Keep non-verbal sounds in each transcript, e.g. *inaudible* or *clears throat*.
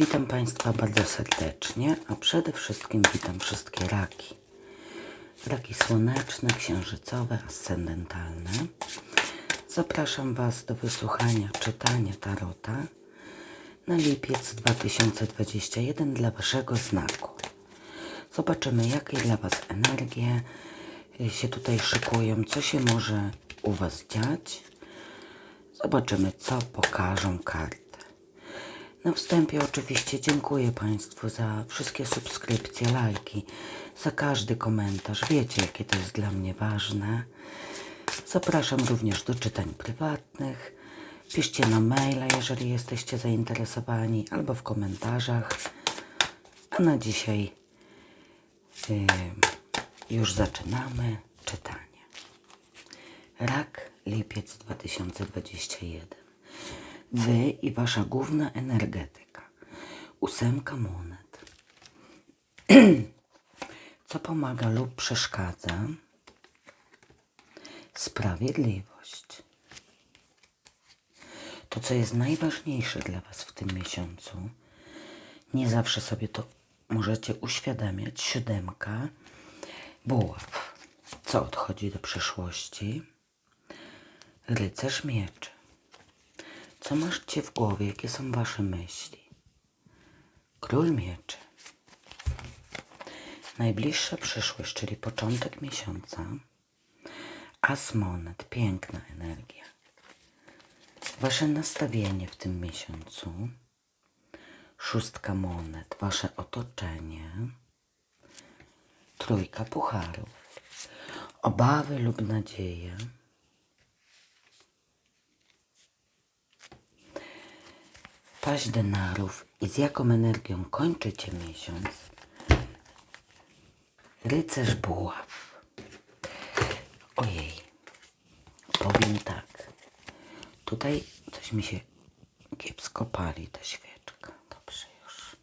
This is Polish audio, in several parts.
Witam Państwa bardzo serdecznie, a przede wszystkim witam wszystkie raki. Raki słoneczne, księżycowe, ascendentalne. Zapraszam Was do wysłuchania czytania Tarota na lipiec 2021 dla Waszego znaku. Zobaczymy, jakie dla Was energie się tutaj szykują, co się może u Was dziać. Zobaczymy, co pokażą karty. Na wstępie oczywiście dziękuję Państwu za wszystkie subskrypcje, lajki, za każdy komentarz. Wiecie, jakie to jest dla mnie ważne. Zapraszam również do czytań prywatnych. Piszcie na maila, jeżeli jesteście zainteresowani, albo w komentarzach. A na dzisiaj yy, już zaczynamy czytanie. Rak, lipiec 2021. Wy i wasza główna energetyka. Ósemka monet. *clears throat* Co pomaga lub przeszkadza? Sprawiedliwość. To, co jest najważniejsze dla Was w tym miesiącu, nie zawsze sobie to możecie uświadamiać. Siódemka, buław. Co odchodzi do przyszłości? Rycerz mieczy. Co macie w głowie? Jakie są wasze myśli? Król mieczy. Najbliższa przyszłość, czyli początek miesiąca. As monet, piękna energia. Wasze nastawienie w tym miesiącu. Szóstka monet, wasze otoczenie. Trójka pucharów. Obawy lub nadzieje. Paść denarów i z jaką energią kończycie miesiąc? Rycerz buław. Ojej, powiem tak. Tutaj coś mi się kiepsko pali ta świeczka. Dobrze już.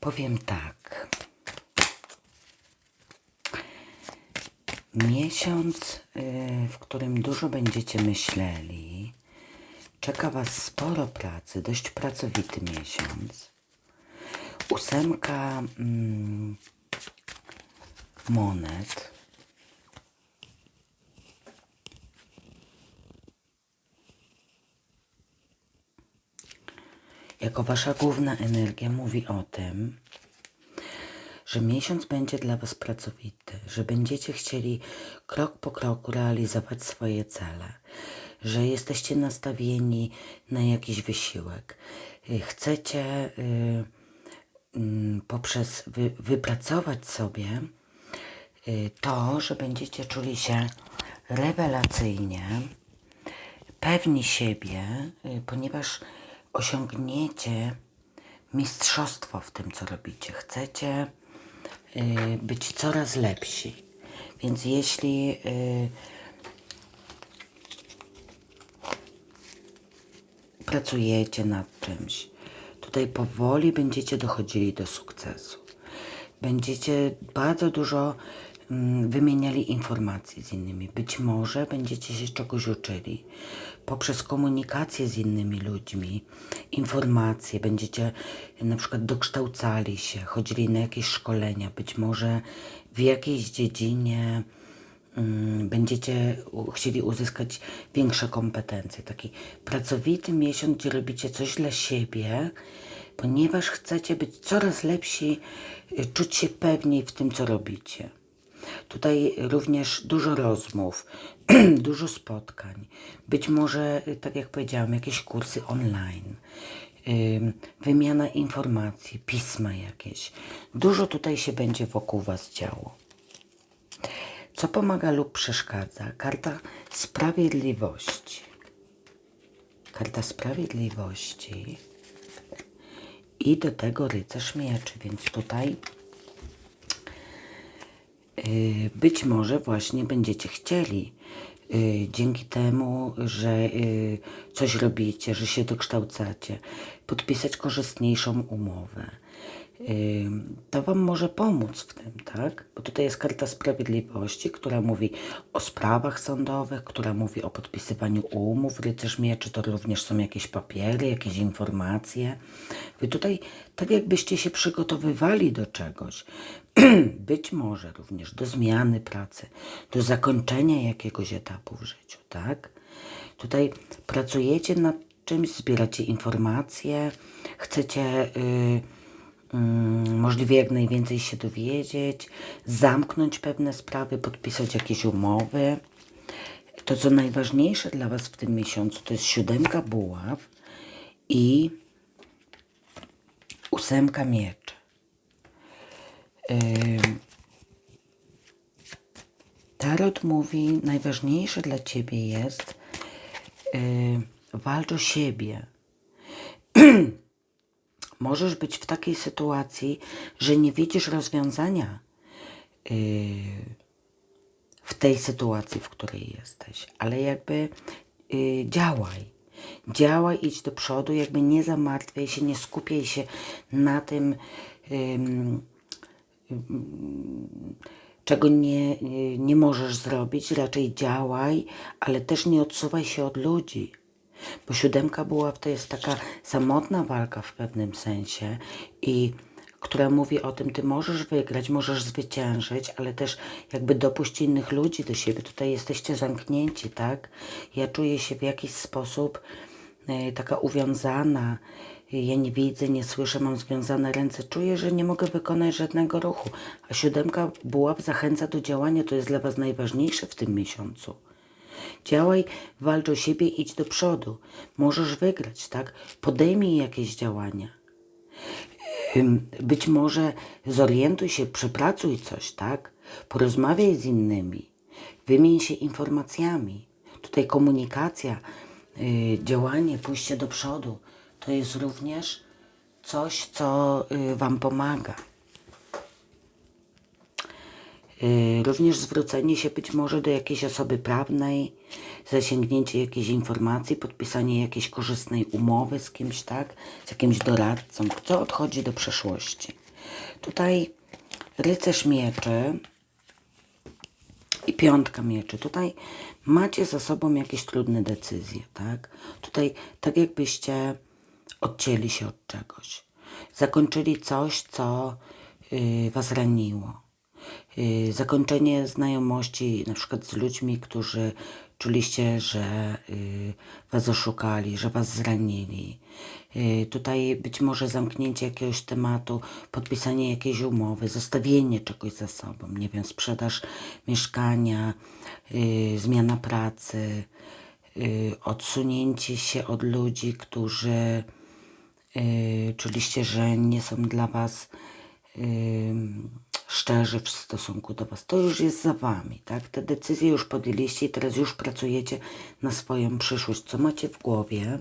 Powiem tak. Miesiąc, y, w którym dużo będziecie myśleli, Czeka Was sporo pracy, dość pracowity miesiąc. Ósemka mm, monet. Jako Wasza główna energia mówi o tym, że miesiąc będzie dla Was pracowity, że będziecie chcieli krok po kroku realizować swoje cele, że jesteście nastawieni na jakiś wysiłek. Y, Chcecie y, mm, poprzez wy, wypracować sobie y, to, że będziecie czuli się rewelacyjnie, pewni siebie, ponieważ osiągniecie mistrzostwo w tym, co robicie. Chcecie być coraz lepsi. Więc jeśli pracujecie nad czymś, tutaj powoli będziecie dochodzili do sukcesu. Będziecie bardzo dużo mm, wymieniali informacji z innymi. Być może będziecie się czegoś uczyli poprzez komunikację z innymi ludźmi, informacje, będziecie na przykład dokształcali się, chodzili na jakieś szkolenia, być może w jakiejś dziedzinie będziecie u- chcieli uzyskać większe kompetencje. Taki pracowity miesiąc, gdzie robicie coś dla siebie, ponieważ chcecie być coraz lepsi, y, czuć się pewniej w tym, co robicie. Tutaj również dużo rozmów, *clears throat* dużo spotkań, być może, y, tak jak powiedziałam, jakieś kursy online, ym, wymiana informacji, pisma jakieś. Dużo tutaj się będzie wokół Was działo. Co pomaga lub przeszkadza? Karta sprawiedliwości. Karta sprawiedliwości i do tego rycerz mieczy, więc tutaj y, być może właśnie będziecie chcieli y, dzięki temu, że y, coś robicie, że się dokształcacie, podpisać korzystniejszą umowę. To Wam może pomóc w tym, tak? Bo tutaj jest karta sprawiedliwości, która mówi o sprawach sądowych, która mówi o podpisywaniu umów. Rycerz mieczy to również są jakieś papiery, jakieś informacje. Wy tutaj tak jakbyście się przygotowywali do czegoś. *clears throat* Być może również do zmiany pracy, do zakończenia jakiegoś etapu w życiu, tak? Tutaj pracujecie nad czymś, zbieracie informacje, chcecie... Yy, możliwie jak najwięcej się dowiedzieć, zamknąć pewne sprawy, podpisać jakieś umowy. To, co najważniejsze dla Was w tym miesiącu, to jest siódemka buław i ósemka mieczy. Ym, Tarot mówi, najważniejsze dla Ciebie jest yy, walcz o siebie. *clears throat* Możesz być w takiej sytuacji, że nie widzisz rozwiązania yy, w tej sytuacji, w której jesteś, ale jakby yy, działaj. Działaj, idź do przodu, jakby nie zamartwiaj się, nie skupiaj się na tym, ym, czego nie, nie możesz zrobić, raczej działaj, ale też nie odsuwaj się od ludzi. Bo siódemka buław to jest taka samotna walka w pewnym sensie i która mówi o tym, ty możesz wygrać, możesz zwyciężyć, ale też jakby dopuść innych ludzi do siebie. Tutaj jesteście zamknięci, tak? Ja czuję się w jakiś sposób e, taka uwiązana. Ja nie widzę, nie słyszę, mam związane ręce. Czuję, że nie mogę wykonać żadnego ruchu. A siódemka buław zachęca do działania. To jest dla Was najważniejsze w tym miesiącu. Działaj, walcz o siebie, idź do przodu. Możesz wygrać, tak? Podejmij jakieś działania. Być może zorientuj się, przepracuj coś, tak? Porozmawiaj z innymi. Wymień się informacjami. Tutaj komunikacja, y, działanie, pójście do przodu to jest również coś, co y, Wam pomaga. Y, Również zwrócenie się być może do jakiejś osoby prawnej, zasięgnięcie jakiejś informacji, podpisanie jakiejś korzystnej umowy z kimś, tak? Z jakimś doradcą, co odchodzi do przeszłości. Tutaj rycerz mieczy i piątka mieczy. Tutaj macie za sobą jakieś trudne decyzje, tak? Tutaj tak jakbyście odcięli się od czegoś. Zakończyli coś, co y, was raniło. Y, zakończenie znajomości na przykład z ludźmi, którzy czuliście, że y, was oszukali, że was zranili. Y, tutaj być może zamknięcie jakiegoś tematu, podpisanie jakiejś umowy, zostawienie czegoś za sobą, nie wiem, sprzedaż mieszkania, zmiana pracy, odsunięcie się od ludzi, którzy czuliście, że nie są dla was szczerzy w stosunku do Was. To już jest za Wami, tak? Te decyzje już podjęliście i teraz już pracujecie na swoją przyszłość. Co macie w głowie?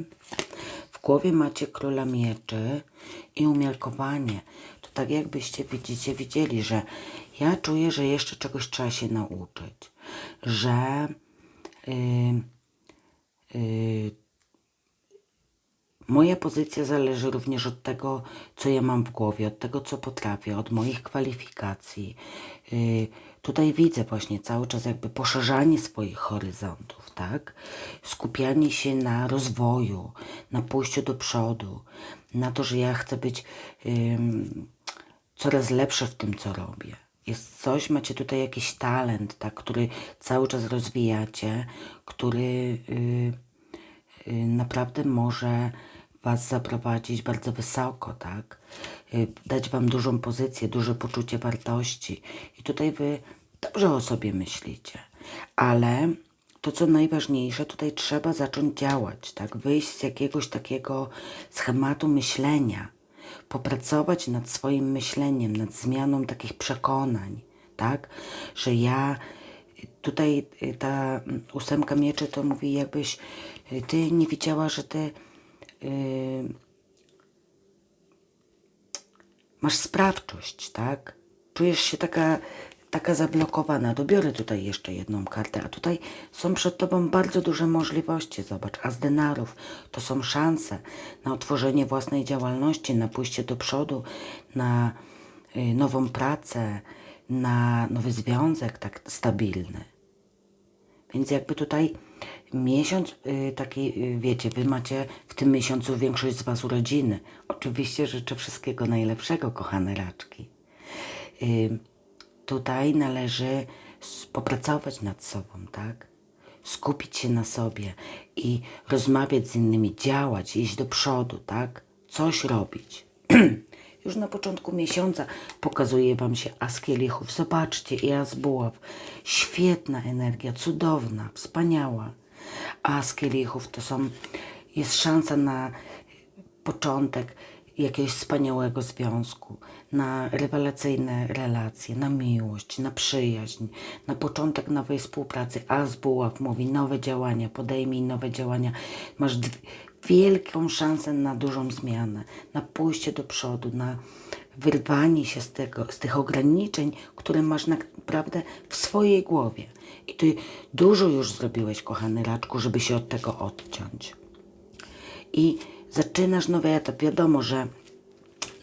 W głowie macie króla mieczy i umiarkowanie. To tak jakbyście widzicie, widzieli, że ja czuję, że jeszcze czegoś trzeba się nauczyć. Że yy, yy, Moja pozycja zależy również od tego, co ja mam w głowie, od tego, co potrafię, od moich kwalifikacji. Yy, tutaj widzę właśnie cały czas jakby poszerzanie swoich horyzontów, tak? Skupianie się na rozwoju, na pójściu do przodu, na to, że ja chcę być coraz lepsze w tym, co robię. Jest coś, macie tutaj jakiś talent, tak, który cały czas rozwijacie, który yy, naprawdę może Was zaprowadzić bardzo wysoko, tak? Y, Dać Wam dużą pozycję, duże poczucie wartości. I tutaj Wy dobrze o sobie myślicie. Ale to, co najważniejsze, tutaj trzeba zacząć działać, tak? Wyjść z jakiegoś takiego schematu myślenia. Popracować nad swoim myśleniem, nad zmianą takich przekonań, tak? Że ja tutaj y, ta ósemka mieczy to mówi, jakbyś y, ty nie widziała, że ty masz sprawczość, tak? Czujesz się taka taka zablokowana. Dobiorę tutaj jeszcze jedną kartę, a tutaj są przed Tobą bardzo duże możliwości. Zobacz, a z denarów to są szanse na otworzenie własnej działalności, na pójście do przodu, na y, nową pracę, na nowy związek tak stabilny. Więc jakby tutaj miesiąc y, taki, y, wiecie, wy macie w tym miesiącu większość z was urodziny. Oczywiście życzę wszystkiego najlepszego, kochane raczki. Y, tutaj należy popracować nad sobą, tak? Skupić się na sobie i rozmawiać z innymi, działać, iść do przodu, tak? Coś robić. *clears throat* Już na początku miesiąca pokazuje Wam się as kielichów. Zobaczcie, i as buław. Świetna energia, cudowna, wspaniała. As kielichów to są, jest szansa na początek jakiegoś wspaniałego związku, na rewelacyjne relacje, na miłość, na przyjaźń, na początek nowej współpracy. As buław mówi nowe działania, podejmij nowe działania. Masz wielką szansę na dużą zmianę, na pójście do przodu, na wyrwanie się z, tego, z tych ograniczeń, które masz naprawdę w swojej głowie. I ty dużo już zrobiłeś, kochany raczku, żeby się od tego odciąć i zaczynasz nowy etap. Wiadomo, że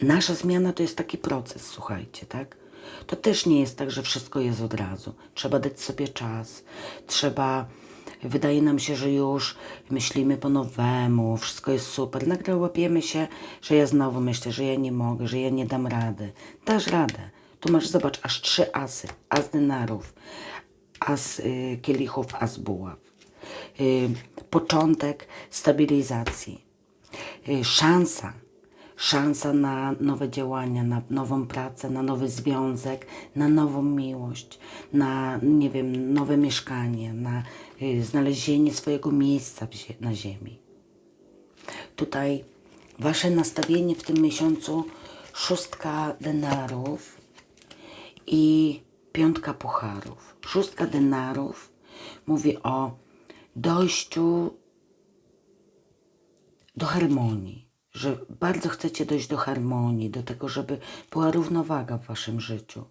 nasza zmiana to jest taki proces, słuchajcie, tak? To też nie jest tak, że wszystko jest od razu. Trzeba dać sobie czas, trzeba. Wydaje nam się, że już myślimy po nowemu, wszystko jest super. Nagle łapiemy się, że ja znowu myślę, że ja nie mogę, że ja nie dam rady. Dasz radę. Tu masz, zobacz, aż trzy asy. As denarów, as y, kielichów, as buław. Y, początek stabilizacji, y, szansa, szansa na nowe działania, na nową pracę, na nowy związek, na nową miłość, na, nie wiem, nowe mieszkanie, na znalezienie swojego miejsca na ziemi. Tutaj wasze nastawienie w tym miesiącu szóstka denarów i piątka pucharów. Szóstka denarów mówi o dojściu do harmonii, że bardzo chcecie dojść do harmonii, do tego, żeby była równowaga w waszym życiu.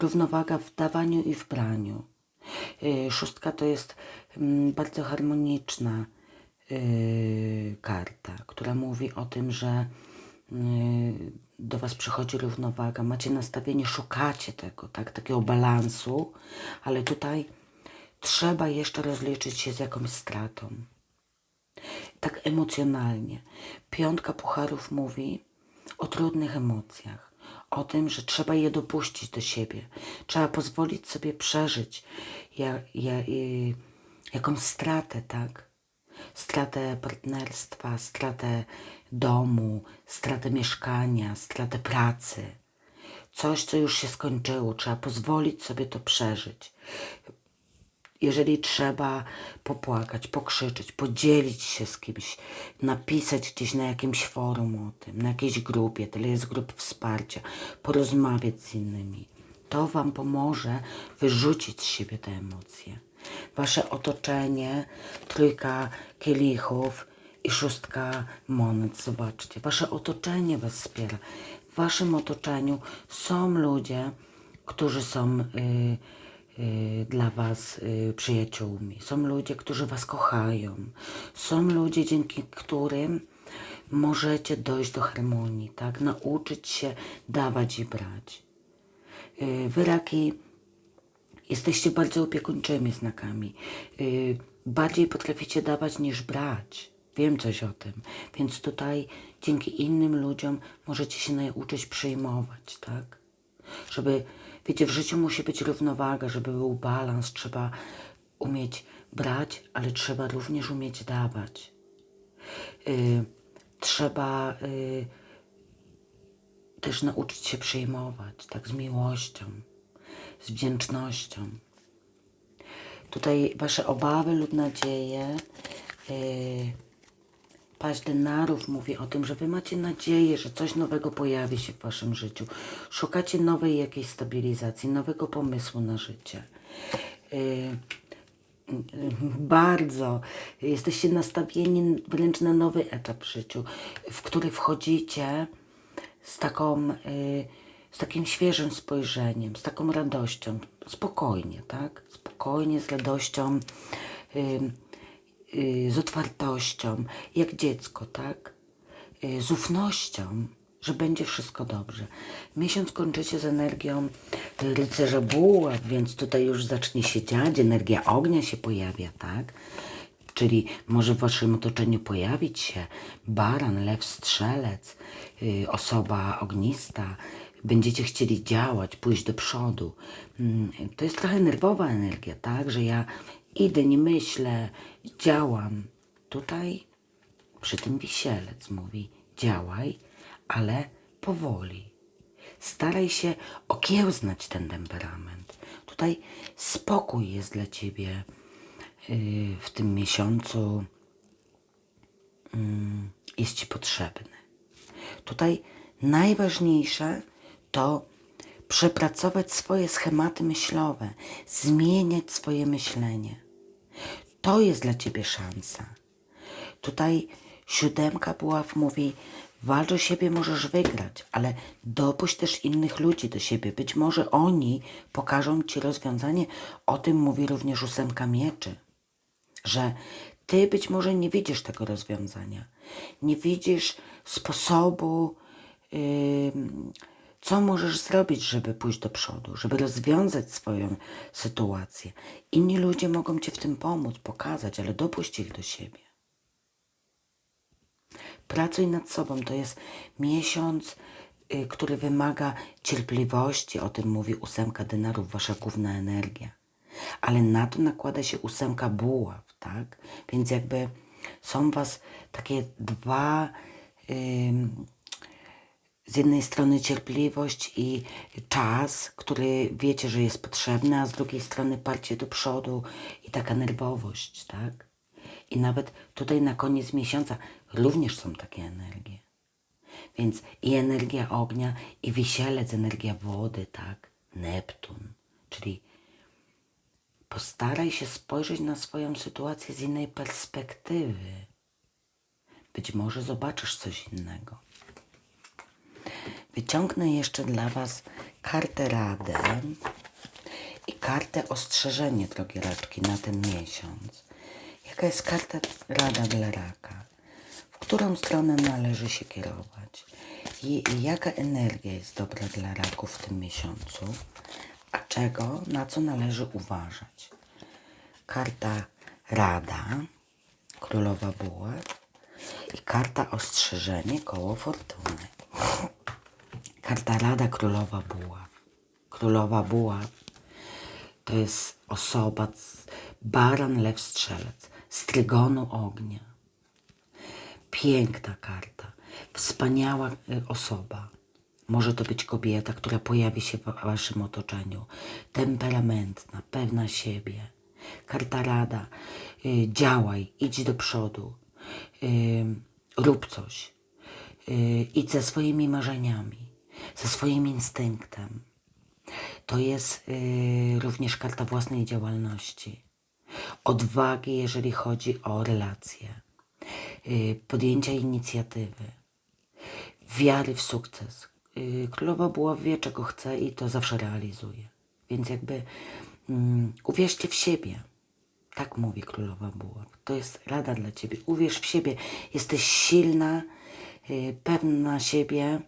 Równowaga w dawaniu i w braniu. Yy, Szóstka to jest mm, bardzo harmoniczna yy, karta, która mówi o tym, że yy, do Was przychodzi równowaga, macie nastawienie, szukacie tego, tak, takiego balansu, ale tutaj trzeba jeszcze rozliczyć się z jakąś stratą. Tak emocjonalnie. Piątka pucharów mówi o trudnych emocjach, o tym, że trzeba je dopuścić do siebie. Trzeba pozwolić sobie przeżyć ja, ja, y, jakąś stratę, tak? Stratę partnerstwa, stratę domu, stratę mieszkania, stratę pracy. Coś, co już się skończyło. Trzeba pozwolić sobie to przeżyć jeżeli trzeba popłakać, pokrzyczeć, podzielić się z kimś, napisać gdzieś na jakimś forum o tym, na jakiejś grupie, tyle jest grup wsparcia, porozmawiać z innymi. To Wam pomoże wyrzucić z siebie te emocje. Wasze otoczenie, trójka kielichów i szóstka monet, zobaczcie. Wasze otoczenie Was wspiera. W Waszym otoczeniu są ludzie, którzy są... Yy, y, dla Was y, przyjaciółmi. Są ludzie, którzy Was kochają. Są ludzie, dzięki którym możecie dojść do harmonii, tak? Nauczyć się dawać i brać. Y, Wy raki jesteście bardzo opiekuńczymi znakami. Y, Bardziej potraficie dawać niż brać. Wiem coś o tym. Więc tutaj dzięki innym ludziom możecie się nauczyć przyjmować, tak? Żeby, wiecie, w życiu musi być równowaga, żeby był balans. Trzeba umieć brać, ale trzeba również umieć dawać. Y, trzeba y, też nauczyć się przyjmować, tak, z miłością, z wdzięcznością. Tutaj wasze obawy lub nadzieje. Yy, Paść denarów mówi o tym, że wy macie nadzieję, że coś nowego pojawi się w waszym życiu. Szukacie nowej jakiejś stabilizacji, nowego pomysłu na życie. Yy, bardzo. Jesteście nastawieni wręcz na nowy etap w życiu, w który wchodzicie z taką y, z takim świeżym spojrzeniem, z taką radością, spokojnie, tak? Spokojnie, z radością, ym, y, z otwartością, jak dziecko, tak? Y, z ufnością, że będzie wszystko dobrze. Miesiąc kończycie z energią y, rycerza buław, więc tutaj już zacznie się dziać, energia ognia się pojawia, tak? Czyli może w waszym otoczeniu pojawić się baran, lew, strzelec, y, osoba ognista. Będziecie chcieli działać, pójść do przodu. Mm, To jest trochę nerwowa energia, tak? Że ja idę, nie myślę, działam. Tutaj przy tym wisielec mówi: działaj, ale powoli. Staraj się okiełznać ten temperament. Tutaj spokój jest dla ciebie w tym miesiącu, mm, jest ci potrzebny. Tutaj najważniejsze to przepracować swoje schematy myślowe, zmieniać swoje myślenie. To jest dla ciebie szansa. Tutaj siódemka buław mówi, walcz o siebie możesz wygrać, ale dopuść też innych ludzi do siebie. Być może oni pokażą ci rozwiązanie. O tym mówi również ósemka mieczy, że ty być może nie widzisz tego rozwiązania. Nie widzisz sposobu, ym, co możesz zrobić, żeby pójść do przodu, żeby rozwiązać swoją sytuację. Inni ludzie mogą ci w tym pomóc, pokazać, ale dopuść ich do siebie. Pracuj nad sobą. To jest miesiąc, y, który wymaga cierpliwości. O tym mówi ósemka denarów, wasza główna energia. Ale na to nakłada się ósemka buław, tak? Więc jakby są was takie dwa... ym, z jednej strony cierpliwość i czas, który wiecie, że jest potrzebny, a z drugiej strony parcie do przodu i taka nerwowość, tak? I nawet tutaj na koniec miesiąca również są takie energie. Więc i energia ognia, i wisielec, energia wody, tak? Neptun, czyli postaraj się spojrzeć na swoją sytuację z innej perspektywy. Być może zobaczysz coś innego. Wyciągnę jeszcze dla Was kartę radę i kartę ostrzeżenie, drogie raczki, na ten miesiąc. Jaka jest karta rada dla raka? W którą stronę należy się kierować? I, jaka energia jest dobra dla raków w tym miesiącu? A czego, na co należy uważać? Karta rada, królowa buław i karta ostrzeżenie, koło fortuny. Karta Rada Królowa Buław. Królowa Buław to jest osoba, baran, lew, strzelec, z trygonu ognia. Piękna karta, wspaniała y, osoba. Może to być kobieta, która pojawi się w waszym otoczeniu. Temperamentna, pewna siebie. Karta rada. Y, działaj, idź do przodu. Y, rób coś. Y, idź ze swoimi marzeniami, ze swoim instynktem. To jest y, również karta własnej działalności. Odwagi, jeżeli chodzi o relacje. Y, podjęcia inicjatywy. Wiary w sukces. Y, Królowa Buław wie, czego chce i to zawsze realizuje. Więc jakby mm, uwierzcie w siebie. Tak mówi Królowa Buław. To jest rada dla Ciebie. Uwierz w siebie. Jesteś silna, y, pewna siebie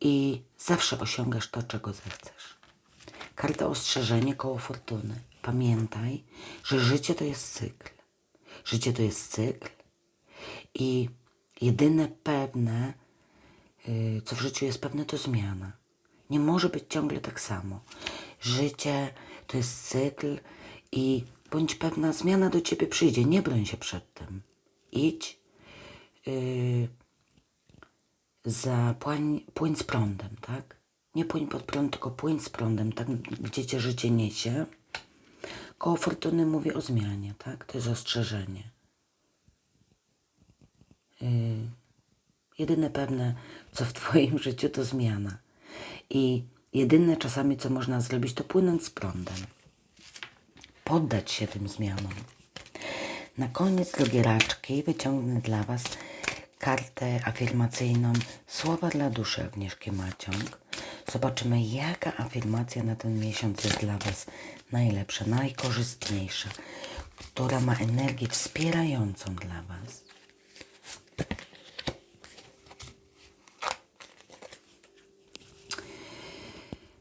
i zawsze osiągasz to, czego zechcesz. Karta ostrzeżenie koło fortuny. Pamiętaj, że życie to jest cykl. Życie to jest cykl i jedyne pewne, co w życiu jest pewne, to zmiana. Nie może być ciągle tak samo. Życie to jest cykl i bądź pewna, zmiana do ciebie przyjdzie. Nie broń się przed tym. Idź, yy, za płań, płyń z prądem, tak? Nie płyń pod prąd, tylko płyń z prądem, tak? Gdzie cię życie niesie. Koło fortuny mówi o zmianie, tak? To jest ostrzeżenie. Yy, jedyne pewne, co w Twoim *laughs* życiu, to zmiana. I jedyne czasami, co można zrobić, to płynąć z prądem. Poddać się tym zmianom. Na koniec, drogie raczki, wyciągnę dla Was kartę afirmacyjną Słowa dla duszy Agnieszki Maciąg Zobaczymy, jaka afirmacja na ten miesiąc jest dla Was najlepsza, najkorzystniejsza, która ma energię wspierającą dla Was.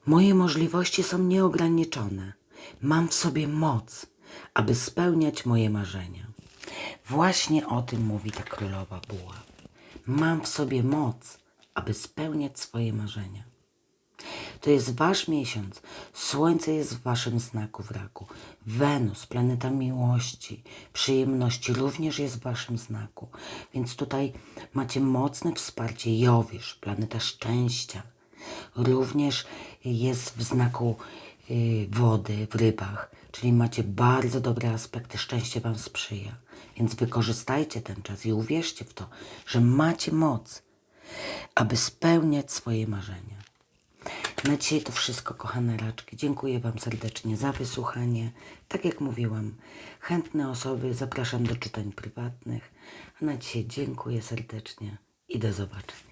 Moje możliwości są nieograniczone. Mam w sobie moc, aby spełniać moje marzenia. Właśnie o tym mówi ta królowa buła. Mam w sobie moc, aby spełniać swoje marzenia. To jest wasz miesiąc. Słońce jest w waszym znaku w raku. Wenus, planeta miłości, przyjemności, również jest w waszym znaku. Więc tutaj macie mocne wsparcie. Jowisz, planeta szczęścia, również jest w znaku y, wody, w rybach. Czyli macie bardzo dobre aspekty. Szczęście wam sprzyja. Więc wykorzystajcie ten czas i uwierzcie w to, że macie moc, aby spełniać swoje marzenia. Na dzisiaj to wszystko, kochane raczki. Dziękuję Wam serdecznie za wysłuchanie. Tak jak mówiłam, chętne osoby zapraszam do czytań prywatnych. A na dzisiaj dziękuję serdecznie i do zobaczenia.